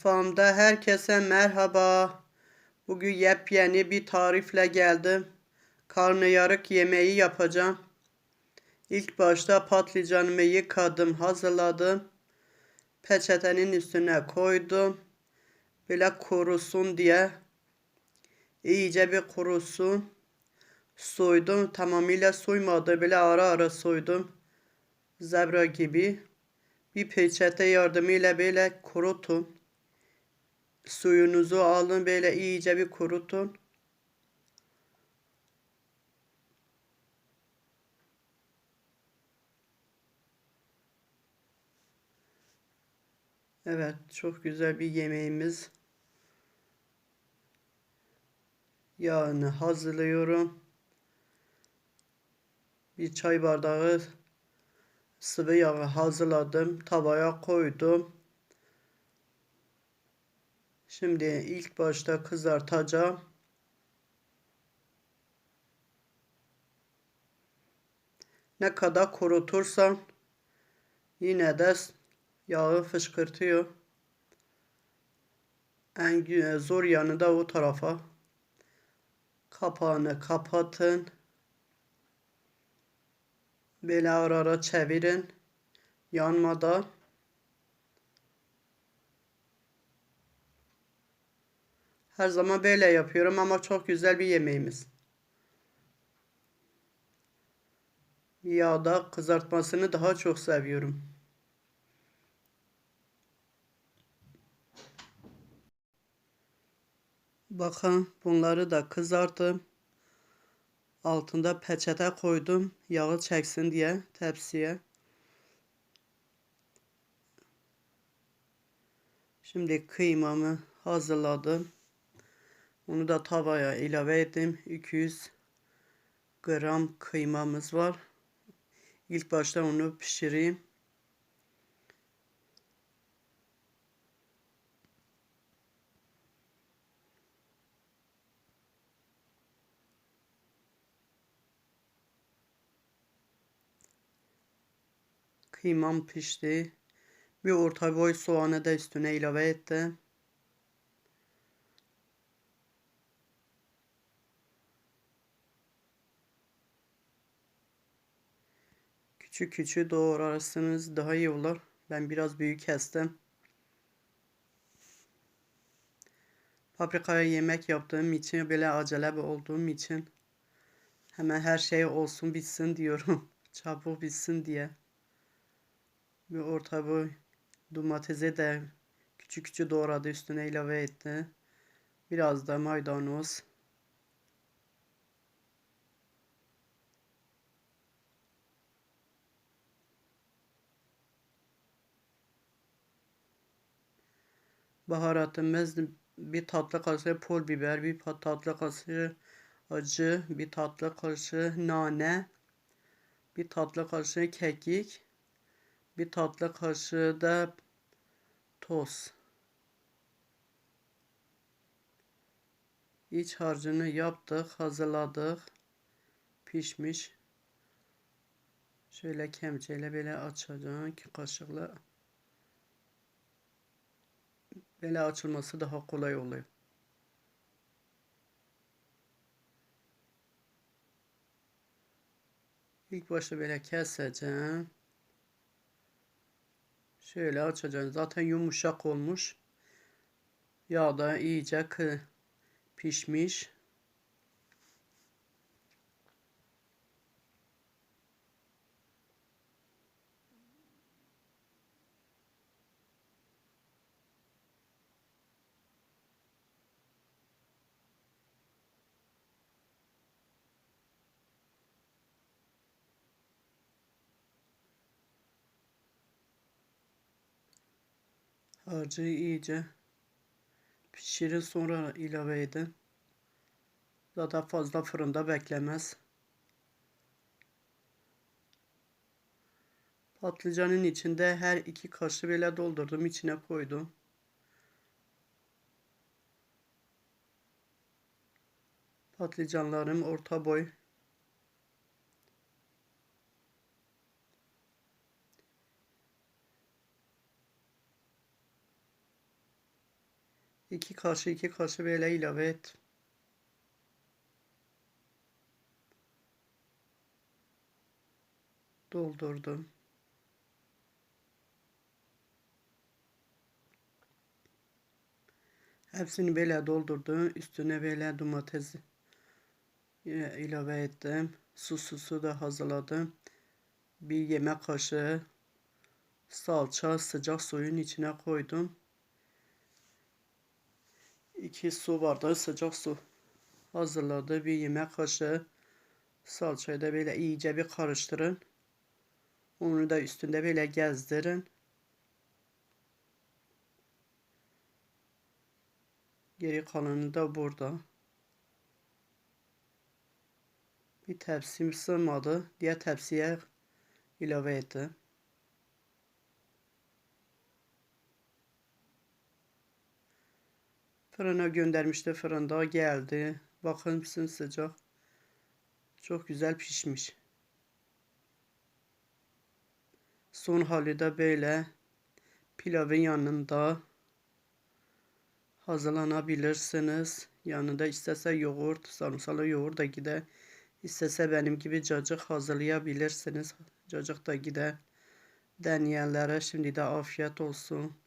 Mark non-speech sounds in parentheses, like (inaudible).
Mutfağımda herkese merhaba. Bugün yepyeni bir tarifle geldim. Karnıyarık yemeği yapacağım. İlk başta patlıcanımı yıkadım, hazırladım. Peçetenin üstüne koydum. Böyle kurusun diye. İyice bir kurusun. Soydum. Tamamıyla soymadı. Böyle ara ara soydum. Zebra gibi. Bir peçete yardımıyla böyle kurutun. Suyunuzu alın böyle iyice bir kurutun. Evet, çok güzel bir yemeğimiz. Yağını hazırlıyorum. Bir çay bardağı sıvı yağı hazırladım. Tavaya koydum. Şimdi ilk başta kızartacağım. Ne kadar kurutursan yine de yağı fışkırtıyor. En zor yanı da o tarafa. Kapağını kapatın. Böyle ara ara çevirin. Yanmadan. Her zaman böyle yapıyorum ama çok güzel bir yemeğimiz. Yağda kızartmasını daha çok seviyorum. Bakın bunları da kızarttım. Altında peçete koydum. Yağı çeksin diye tepsiye. Şimdi kıymamı hazırladım. Onu da tavaya ilave ettim. 200 gram kıymamız var. İlk başta onu pişireyim. Kıymam pişti. Bir orta boy soğanı da üstüne ilave ettim. Küçük küçük doğrarsanız daha iyi olur. Ben biraz büyük kestim. Paprikaya yemek yaptığım için böyle acele olduğum için hemen her şey olsun bitsin diyorum. (laughs) Çabuk bitsin diye. Bir orta boy domatesi de küçük küçük doğradı üstüne ilave etti. Biraz da maydanoz. Baharatımız bir tatlı kaşığı pul biber, bir tatlı kaşığı acı, bir tatlı kaşığı nane, bir tatlı kaşığı kekik, bir tatlı kaşığı da toz. İç harcını yaptık, hazırladık. Pişmiş. Şöyle kemçeyle böyle açacağım iki kaşıkla. Böyle açılması daha kolay oluyor. İlk başta böyle keseceğim. Şöyle açacağım. Zaten yumuşak olmuş. Yağda iyice pişmiş. Harcı iyice pişirin sonra ilave edin. Zaten fazla fırında beklemez. Patlıcanın içinde her iki kaşığı böyle doldurdum içine koydum. Patlıcanlarım orta boy 2 kaşık 2 kaşık böyle ilave et. Doldurdum. Hepsini böyle doldurdum. Üstüne böyle domates e, ilave ettim. Su susu da hazırladım. Bir yemek kaşığı salça sıcak suyun içine koydum. 2 su bardağı sıcak su hazırladı. Bir yemek kaşığı salçayı da böyle iyice bir karıştırın. Onu da üstünde böyle gezdirin. Geri kalanı da burada. Bir tepsim sığmadı. Diğer tepsiye ilave ettim. Fırına göndermişti. Fırında geldi. Bakın sıcak. Çok güzel pişmiş. Son hali de böyle. Pilavın yanında hazırlanabilirsiniz. Yanında istese yoğurt, sarımsalı yoğurt da gider. İstese benim gibi cacık hazırlayabilirsiniz. Cacık da gider. Deneyenlere şimdi de afiyet olsun.